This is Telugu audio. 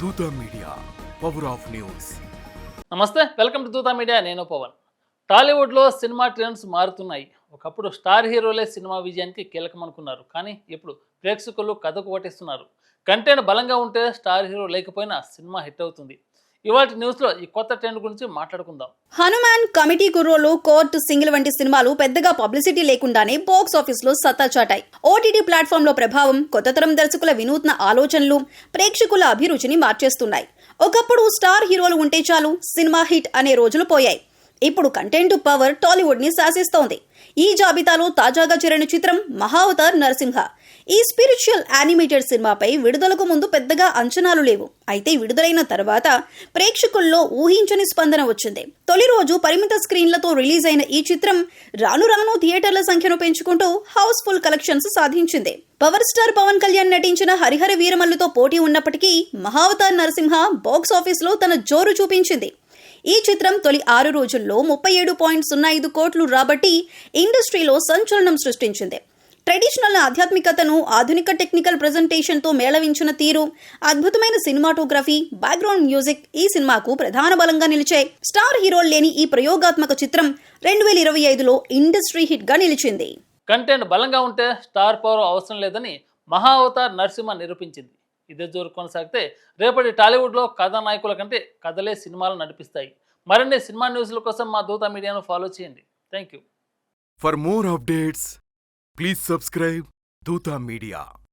Dootha media power of news. నమస్తే వెల్కమ్ టు దూతా మీడియా నేను పవన్. టాలీవుడ్లో సినిమా ట్రెండ్స్ మారుతున్నాయి. ఒకప్పుడు స్టార్ హీరోలే సినిమా విజయానికి కీలకం అనుకున్నారు కానీ ఇప్పుడు ప్రేక్షకులు కథకు పట్టిస్తున్నారు. కంటెంట్ బలంగా ఉంటే స్టార్ హీరో లేకపోయినా సినిమా హిట్ అవుతుంది. ఇవాటి న్యూస్లో ఈ కొత్త ట్రెండ్ గురించి మాట్లాడుకుందాం. Hanuman committee Kurrollu court single వంటి సినిమాలు పెద్దగా పబ్లిసిటీ లేకుండానే బాక్స్ ఆఫీస్లో సత్తా చాటాయి. ఓటీటీ ప్లాట్ఫామ్లో ప్రభావం కొత్త తరం దర్శకుల వినూత్న ఆలోచనలు ప్రేక్షకుల అభిరుచిని మార్చేస్తున్నాయి. ఒకప్పుడు స్టార్ హీరోలు ఉంటే చాలు సినిమా హిట్ అనే రోజులు పోయాయి. ఇప్పుడు కంటెంట్ పవర్ టాలీవుడ్ని శాసిస్తోంది. ఈ జాబితాలో తాజాగా చేరిన చిత్రం మహావతార్ నరసింహ. ఈ స్పిరిచువల్ యానిమేటెడ్ సినిమాపై విడుదలకు ముందు పెద్దగా అంచనాలు లేవు. అయితే విడుదలైన తర్వాత ప్రేక్షకుల్లో ఊహించని స్పందన వచ్చింది. తొలి రోజు పరిమిత స్క్రీన్లతో రిలీజ్ అయిన ఈ చిత్రం రాను రాను థియేటర్ల సంఖ్యను పెంచుకుంటూ హౌస్ఫుల్ కలెక్షన్స్ సాధించింది. పవర్ స్టార్ పవన్ కళ్యాణ్ నటించిన హరిహర వీరమల్లుతో పోటీ ఉన్నప్పటికీ మహావతార్ నరసింహ బాక్స్ ఆఫీస్లో తన జోరు చూపించింది. ఈ చిత్రం తొలి ఆరు రోజుల్లో ముప్పై ఏడు పాయింట్ సున్నా ఐదు కోట్లు రాబట్టి ఇండస్ట్రీలో సంచలనం సృష్టించింది. ట్రెడిషనల్ ఆధ్యాత్మికతను ఆధునిక టెక్నికల్ ప్రజెంటేషన్తో మేళవించిన తీరు అద్భుతమైన సినిమాటోగ్రఫీ బ్యాక్గ్రౌండ్ మ్యూజిక్ ఈ సినిమాకు ప్రధాన బలంగా నిలిచాయి. స్టార్ హీరోలు లేని ఈ ప్రయోగాత్మక చిత్రం రెండు వేల ఇరవై ఐదులో ఇండస్ట్రీ హిట్గా నిలిచింది. కంటెంట్ బలంగా ఉంటే స్టార్ పవర్ అవసరం లేదని మహా అవతార్ నరసింహ నిరూపించింది. ఇదే జోరు కొనసాగితే రేపటి టాలీవుడ్లో కథానాయకుల కంటే కథలే సినిమాలు నడిపిస్తాయి. మరిన్ని సినిమా న్యూస్ల కోసం మా దూత మీడియాను ఫాలో చేయండి. Thank you for more updates please subscribe Dootha media